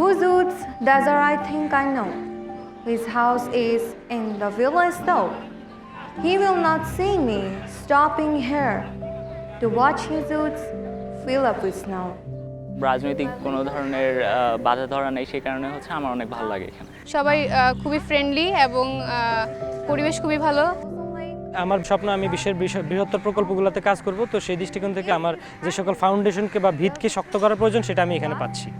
Whose desert I think I know. His house is in the village though. He will not see me stopping here to watch his woods fill up with snow. রাজনৈতিক কোনো ধরনের বাধা ধরা নেই সেই কারণে হচ্ছে আমার অনেক ভালো লাগে এখানে সবাই খুবই ফ্রেন্ডলি এবং পরিবেশ খুবই ভালো আমার স্বপ্ন আমি বিশ্বের বৃহত্তর প্রকল্পগুলোতে কাজ করব তো সেই দৃষ্টিকোণ থেকে আমার যে সকল ফাউন্ডেশনকে বা ভিতকে শক্ত করার প্রয়োজন সেটা আমি এখানে পাচ্ছি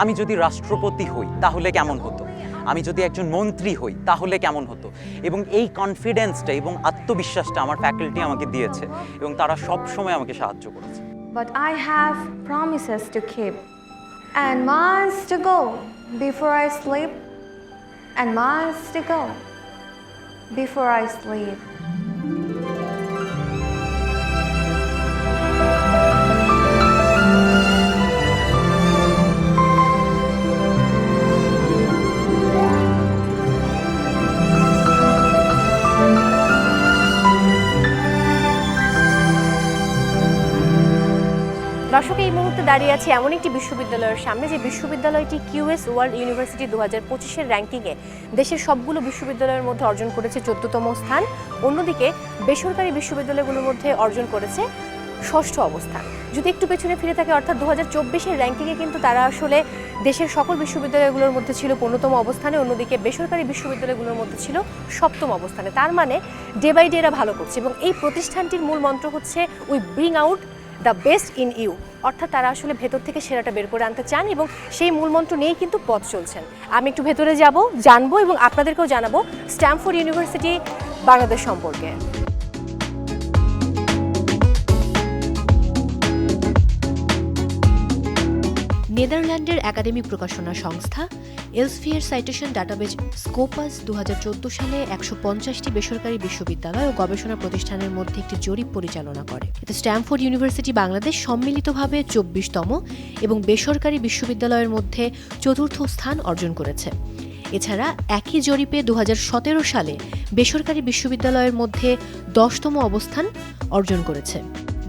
আমি যদি রাষ্ট্রপতি হই, তাহলে কেমন হতো? আমি যদি একজন মন্ত্রী হই, তাহলে কেমন হতো? এবং এই কনফিডেন্সটা এবং আত্মবিশ্বাসটা আমার ফ্যাকাল্টি আমাকে দিয়েছে এবং তারা সব সময় আমাকে সাহায্য করেছে। But I have promises to keep and miles to go before I sleep and miles to go before I sleep. দাঁড়িয়ে আছে এমন একটি বিশ্ববিদ্যালয়ের সামনে, যে বিশ্ববিদ্যালয়টি কিউএস ওয়ার্ল্ড ইউনিভার্সিটি দু হাজার পঁচিশের র্যাঙ্কিংয়ে দেশের সবগুলো বিশ্ববিদ্যালয়ের মধ্যে অর্জন করেছে চোদ্দতম স্থান। অন্যদিকে বেসরকারি বিশ্ববিদ্যালয়গুলোর মধ্যে অর্জন করেছে ষষ্ঠ অবস্থান। যদি একটু পেছনে ফিরে থাকে, অর্থাৎ দু হাজার চব্বিশের র্যাঙ্কিংয়ে কিন্তু তারা আসলে দেশের সকল বিশ্ববিদ্যালয়গুলোর মধ্যে ছিল পনেরোতম অবস্থানে, অন্যদিকে বেসরকারি বিশ্ববিদ্যালয়গুলোর মধ্যে ছিল সপ্তম অবস্থানে। তার মানে ডে বাই ডে এরা ভালো করছে এবং এই প্রতিষ্ঠানটির মূল মন্ত্র হচ্ছে we bring out the best in you. অর্থাৎ তারা আসলে ভেতর থেকে সেরাটা বের করে আনতে চান এবং সেই মূলমন্ত্র নিয়েই কিন্তু পথ চলছেন। আমি একটু ভেতরে যাব, জানব এবং আপনাদেরকেও জানাব স্ট্যামফোর্ড ইউনিভার্সিটি বাংলাদেশ সম্পর্কে। নেদারল্যান্ডের একাডেমিক প্রকাশনা সংস্থা এলসফিয়ার সাইটেশন ডাটাবেজ স্কোপাস দুহাজার চোদ্দ সালে একশো পঞ্চাশটি বেসরকারি বিশ্ববিদ্যালয় ও গবেষণা প্রতিষ্ঠানের মধ্যে একটি জরিপ পরিচালনা করে। এতে স্ট্যামফোর্ড ইউনিভার্সিটি বাংলাদেশ সম্মিলিতভাবে চব্বিশতম এবং বেসরকারি বিশ্ববিদ্যালয়ের মধ্যে চতুর্থ স্থান অর্জন করেছে। এছাড়া একই জরিপে দু হাজার সতেরো সালে বেসরকারি বিশ্ববিদ্যালয়ের মধ্যে দশতম অবস্থান অর্জন করেছে।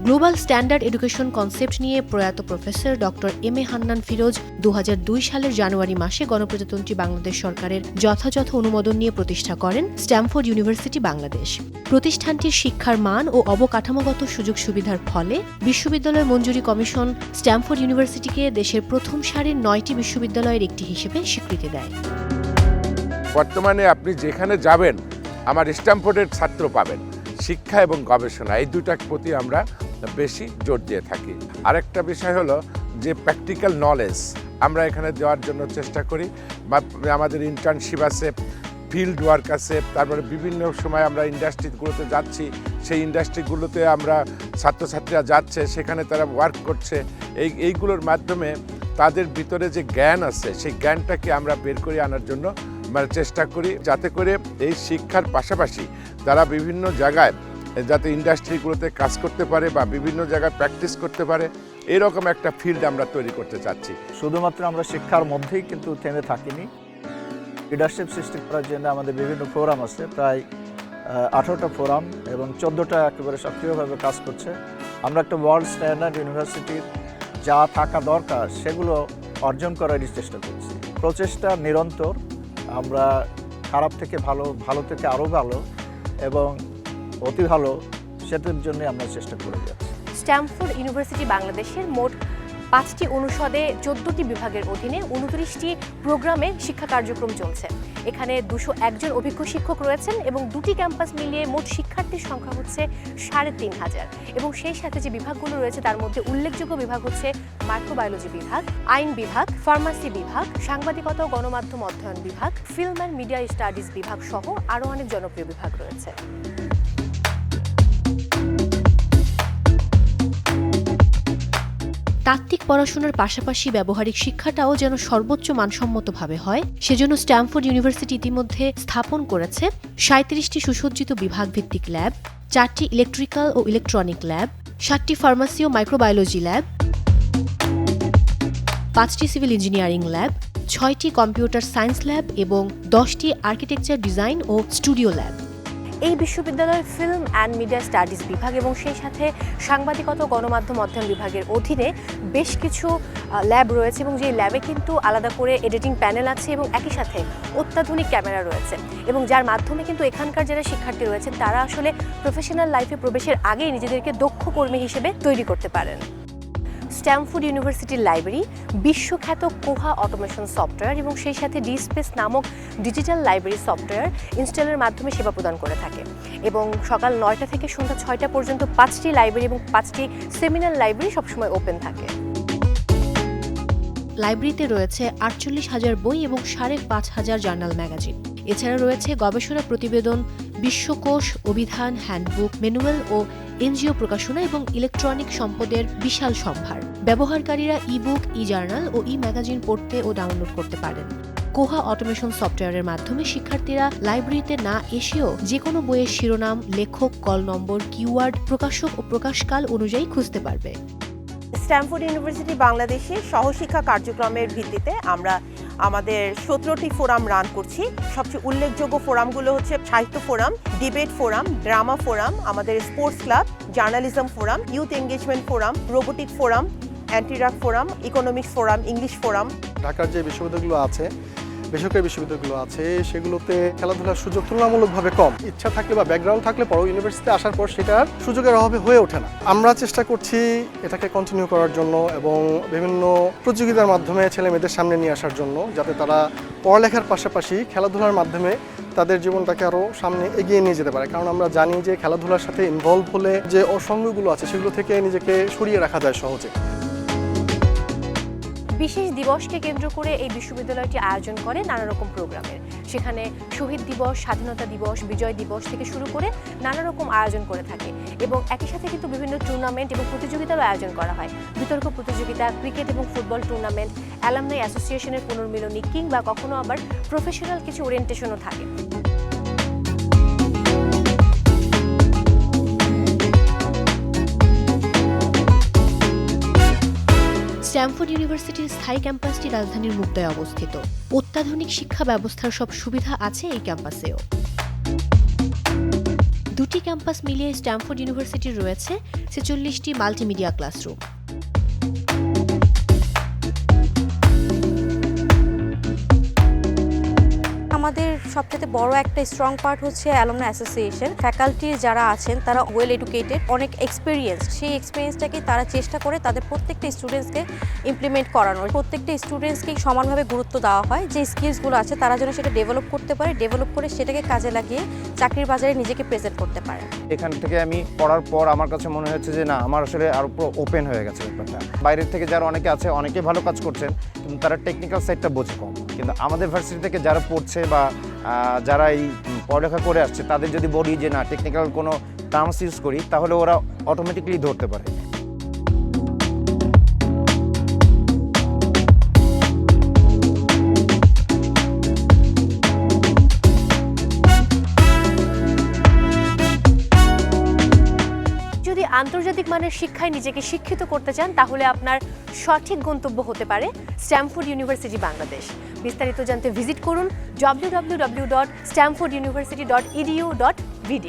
গ্লোবাল স্ট্যান্ডার্ড এডুকেশন কনসেপ্ট নিয়ে প্রয়াত professor doctor M A Hannan Firoz দু হাজার দুই সালের জানুয়ারি মাসে গণপ্রজাতন্ত্রী বাংলাদেশ সরকারের যথাযথ অনুমোদন নিয়ে প্রতিষ্ঠা করেন স্ট্যামফোর্ড ইউনিভার্সিটি বাংলাদেশ। প্রতিষ্ঠানটির শিক্ষার মান ও অবকাঠামোগত সুযোগ সুবিধার ফলে বিশ্ববিদ্যালয় মঞ্জুরি কমিশন স্ট্যামফোর্ড ইউনিভার্সিটিকে দেশের প্রথম সারির নয়টি বিশ্ববিদ্যালয়ের একটি হিসেবে স্বীকৃতি দেয়। বর্তমানে আপনি যেখানে যাবেন, আমার স্ট্যাম্পোর্ডের ছাত্র পাবেন। শিক্ষা এবং গবেষণা, এই দুটার প্রতি আমরা বেশি জোর দিয়ে থাকি। আরেকটা বিষয় হলো যে প্র্যাকটিক্যাল নলেজ আমরা এখানে দেওয়ার জন্য চেষ্টা করি। বা আমাদের ইন্টার্নশিপ আছে ফিল্ড ওয়ার্ক আছে, তারপরে বিভিন্ন সময় আমরা ইন্ডাস্ট্রিগুলোতে যাচ্ছি। সেই ইন্ডাস্ট্রিগুলোতে আমরা ছাত্রছাত্রীরা যাচ্ছে, সেখানে তারা ওয়ার্ক করছে। এই, এইগুলোর মাধ্যমে তাদের ভিতরে যে জ্ঞান আছে, সেই জ্ঞানটাকে আমরা বের করে আনার জন্য মানে চেষ্টা করি। যাতে করে এই শিক্ষার পাশাপাশি তারা বিভিন্ন জায়গায় যাতে ইন্ডাস্ট্রিগুলোতে কাজ করতে পারে বা বিভিন্ন জায়গায় প্র্যাকটিস করতে পারে, এরকম একটা ফিল্ড আমরা তৈরি করতে চাচ্ছি। শুধুমাত্র আমরা শিক্ষার মধ্যেই কিন্তু থেমে থাকিনি। লিডারশিপ সৃষ্টি করার জন্য আমাদের বিভিন্ন ফোরাম আছে, প্রায় আঠারোটা ফোরাম এবং চোদ্দোটা একেবারে সক্রিয়ভাবে কাজ করছে। আমরা একটা ওয়ার্ল্ড স্ট্যান্ডার্ড ইউনিভার্সিটির যা থাকা দরকার, সেগুলো অর্জন করারই চেষ্টা করছি। প্রচেষ্টা নিরন্তর, আমরা খারাপ থেকে ভালো ভালো থেকে আরও ভালো এবং অতি ভালো, সেটার জন্য আমরা চেষ্টা করে যাচ্ছি। স্ট্যামফোর্ড ইউনিভার্সিটি বাংলাদেশের মোট পাঁচটি অনুষদে চোদ্দটি বিভাগের অধীনে উনত্রিশটি প্রোগ্রামে শিক্ষা কার্যক্রম চলছে। এখানে দুশো একজন অভিজ্ঞ শিক্ষক রয়েছেন এবং দুটি ক্যাম্পাস মিলিয়ে মোট শিক্ষার্থীর সংখ্যা হচ্ছে সাড়ে তিন হাজার। এবং সেই সাথে যে বিভাগগুলো রয়েছে, তার মধ্যে উল্লেখযোগ্য বিভাগ হচ্ছে মাইক্রোবায়োলজি বিভাগ, আইন বিভাগ, ফার্মাসি বিভাগ, সাংবাদিকতা ও গণমাধ্যম অধ্যয়ন বিভাগ, ফিল্ম অ্যান্ড মিডিয়া স্টাডিজ বিভাগ সহ আরও অনেক জনপ্রিয় বিভাগ রয়েছে। তাত্ত্বিক পড়াশোনার পাশাপাশি ব্যবহারিক শিক্ষাটাও যেন সর্বোচ্চ মানসম্মতভাবে হয়, সেজন্য স্ট্যামফোর্ড ইউনিভার্সিটি ইতিমধ্যে স্থাপন করেছে সাঁত্রিশটি সুসজ্জিত বিভাগভিত্তিক ল্যাব, চারটি ইলেকট্রিক্যাল ও ইলেকট্রনিক ল্যাব, সাতটি ফার্মাসি ও মাইক্রোবায়োলজি ল্যাব, পাঁচটি সিভিল ইঞ্জিনিয়ারিং ল্যাব, ছয়টি কম্পিউটার সায়েন্স ল্যাব এবং দশটি আর্কিটেকচার ডিজাইন ও স্টুডিও ল্যাব। এই বিশ্ববিদ্যালয়ের ফিল্ম অ্যান্ড মিডিয়া স্টাডিজ বিভাগ এবং সেই সাথে সাংবাদিকতা গণমাধ্যম অধ্যয়ন বিভাগের অধীনে বেশ কিছু ল্যাব রয়েছে এবং যে ল্যাবে কিন্তু আলাদা করে এডিটিং প্যানেল আছে এবং একই সাথে অত্যাধুনিক ক্যামেরা রয়েছে এবং যার মাধ্যমে কিন্তু এখানকার যারা শিক্ষার্থী রয়েছেন তারা আসলে প্রফেশনাল লাইফে প্রবেশের আগেই নিজেদেরকে দক্ষ কর্মী হিসেবে তৈরি করতে পারেন। স্ট্যামফোর্ড ইউনিভার্সিটির লাইব্রেরি, বিশ্বখ্যাত কোহা অটোমেশন সফটওয়্যার এবং সেই সাথে ডিস্পেস নামক ডিজিটাল লাইব্রেরি সফটওয়্যার ইনস্টলের মাধ্যমে সেবা প্রদান করে থাকে। এবং সকাল নয়টা থেকে সন্ধ্যা ছয়টা পর্যন্ত পাঁচটি লাইব্রেরি এবং পাঁচটি সেমিনার লাইব্রেরি সবসময় ওপেন থাকে। লাইব্রেরিতে রয়েছে আটচল্লিশ হাজার বই এবং সাড়ে পাঁচ হাজার জার্নাল ম্যাগাজিন। এছাড়া রয়েছে গবেষণা প্রতিবেদন, বিশ্বকোষ, অভিধান, হ্যান্ডবুক, ম্যানুয়াল ও এনজিও প্রকাশনা এবং ইলেকট্রনিক সম্পদের বিশাল সম্ভার। ব্যবহারকারীরা ইবুক ই জার্নাল ও ই ম্যাগাজিন পড়তে ও ডাউনলোড করতে পারেন। কোহা অটোমেশন সফটওয়্যারের মাধ্যমে শিক্ষার্থীরা লাইব্রেরিতে না এসেও যে কোনো বইয়ের শিরোনাম, লেখক, কল নম্বর কিওয়ার্ড প্রকাশক ও প্রকাশকাল অনুযায়ী খুঁজতে পারবে। স্ট্যামফোর্ড ইউনিভার্সিটি বাংলাদেশে সহশিক্ষা কার্যক্রমের ভিত্তিতে আমরা আমাদের সতেরোটি ফোরাম রান করছি। সবচেয়ে উল্লেখযোগ্য ফোরামগুলো হচ্ছে সাহিত্য forum, debate forum, drama forum, আমাদের sports club, journalism forum youth engagement forum, robotic forum অ্যান্টিরাক forum economics forum English forum ঢাকার যে বিশ্ববিদ্যালয়গুলো আছে, বেসরকারি বিশ্ববিদ্যালয়গুলো আছে, সেগুলোতে খেলাধুলার সুযোগ তুলনামূলকভাবে কম। ইচ্ছা থাকলে বা ব্যাকগ্রাউন্ড থাকলে পরও ইউনিভার্সিটিতে আসার পর সেটার সুযোগের অভাবে হয়ে ওঠে না। আমরা চেষ্টা করছি এটাকে কন্টিনিউ করার জন্য এবং বিভিন্ন প্রতিযোগিতার মাধ্যমে ছেলে মেয়েদের সামনে নিয়ে আসার জন্য, যাতে তারা পড়ালেখার পাশাপাশি খেলাধুলার মাধ্যমে তাদের জীবনটাকে আরও সামনে এগিয়ে নিয়ে যেতে পারে। কারণ আমরা জানি যে খেলাধুলার সাথে ইনভলভ হলে যে অসঙ্গগুলো আছে, সেগুলো থেকে নিজেকে সরিয়ে রাখা যায় সহজে। বিশেষ দিবসকে কেন্দ্র করে এই বিশ্ববিদ্যালয়টি আয়োজন করে নানা রকম প্রোগ্রামের। সেখানে শহীদ দিবস, স্বাধীনতা দিবস, বিজয় দিবস থেকে শুরু করে নানা রকম আয়োজন করে থাকে এবং একই সাথে কিন্তু বিভিন্ন টুর্নামেন্ট এবং প্রতিযোগিতারও আয়োজন করা হয়। বিতর্ক প্রতিযোগিতা, ক্রিকেট এবং ফুটবল টুর্নামেন্ট অ্যালামনাই অ্যাসোসিয়েশনের পুনর্মিলনী কিংবা কখনো আবার প্রফেশনাল কিছু ওরিয়েন্টেশনও থাকে। স্ট্যামফোর্ড ইউনিভার্সিটির স্থায়ী ক্যাম্পাসটি রাজধানীর মুক্তায় অবস্থিত। অত্যাধুনিক শিক্ষা ব্যবস্থার সব সুবিধা আছে এই ক্যাম্পাসেও। দুটি ক্যাম্পাস মিলিয়ে স্ট্যামফোর্ড ইউনিভার্সিটির রয়েছে, ছেচল্লিশটি মাল্টিমিডিয়া ক্লাসরুম। আমাদের সবচেয়ে বড় একটা স্ট্রং পার্ট হচ্ছে অ্যালমনা অ্যাসোসিয়েশন ফ্যাকাল্টি যারা আছেন, তারা ওয়েল এডুকেটেড অনেক এক্সপিরিয়েন্স সেই এক্সপিরিয়েন্সটাকে তারা চেষ্টা করে তাদের প্রত্যেকটা স্টুডেন্টসকে ইমপ্লিমেন্ট করানোর। প্রত্যেকটা স্টুডেন্টসকে সমানভাবে গুরুত্ব দেওয়া হয়। যে স্কিলসগুলো আছে, তারা যেন সেটা ডেভেলপ করতে পারে ডেভেলপ করে সেটাকে কাজে লাগিয়ে চাকরির বাজারে নিজেকে প্রেজেন্ট করতে পারে। এখান থেকে আমি পড়ার পর আমার কাছে মনে হচ্ছে যে, না, আমার আসলে আরও পুরো ওপেন হয়ে গেছে ব্যাপারটা। বাইরের থেকে যারা অনেকে আছে, অনেকে ভালো কাজ করছেন। তারা টেকনিক্যাল সাইডটা বোঝে কম। কিন্তু আমাদের ভার্সিটি থেকে যারা পড়ছে বা যারা এই পড়ালেখা করে আসছে, তাদের যদি বলি যে না টেকনিক্যাল কোনো টার্মস ইউজ করি, তাহলে ওরা অটোমেটিকলি ধরতে পারে। আন্তর্জাতিক মানের শিক্ষায় নিজেকে শিক্ষিত করতে চান, তাহলে আপনার সঠিক গন্তব্য হতে পারে স্ট্যামফোর্ড ইউনিভার্সিটি, বাংলাদেশ। বিস্তারিত জানতে ভিজিট করুন www.stanforduniversity.edu.vd